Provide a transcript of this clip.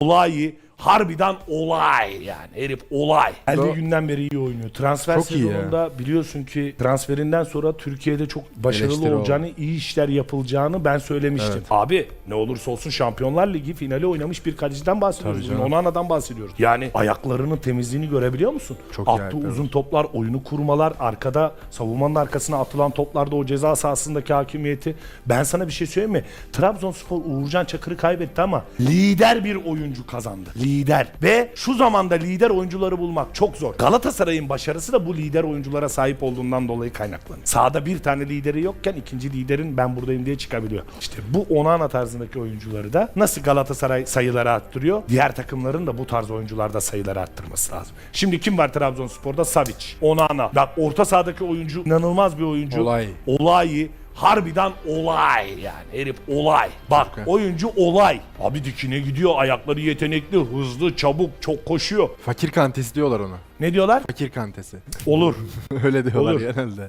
olayı harbiden olay yani herif olay. Geldiği Do- günden beri iyi oynuyor. Transfer Çok iyi ya. sezonunda biliyorsun ki transferinden sonra Türkiye'de çok başarılı Eleştiri olacağını, iyi işler yapılacağını ben söylemiştim. Evet. Abi ne olursa olsun Şampiyonlar Ligi finali oynamış bir kaleciden bahsediyoruz. Tabii canım. Onana'dan bahsediyoruz. Yani ayaklarının temizliğini görebiliyor musun? Çok iyi Attığı ayakları uzun toplar, oyunu kurmalar, arkada savunmanın arkasına atılan toplarda o ceza sahasındaki hakimiyeti. Ben sana bir şey söyleyeyim mi? Trabzonspor Uğurcan Çakır'ı kaybetti ama lider bir oyuncu kazandı. Lider. Ve şu zamanda lider oyuncuları bulmak çok zor. Galatasaray'ın başarısı da bu lider oyunculara sahip olduğundan dolayı kaynaklanıyor. Sahada bir tane lideri yokken ikinci liderin ben buradayım diye çıkabiliyor. İşte bu Onana tarzındaki oyuncuları da nasıl Galatasaray sayıları arttırıyor? Diğer takımların da bu tarz oyuncularda sayıları arttırması lazım. Şimdi kim var Trabzonspor'da? Savic, Onana. Bak orta sahadaki oyuncu inanılmaz bir oyuncu. Olay. Olayı harbiden olay yani herif olay. Bak Çok iyi. oyuncu olay. Abi dikine gidiyor ayakları yetenekli hızlı çabuk çok koşuyor. Fakir kantesi diyorlar ona. Ne diyorlar? Fakir kantesi. Olur. Öyle diyorlar Olur. genelde.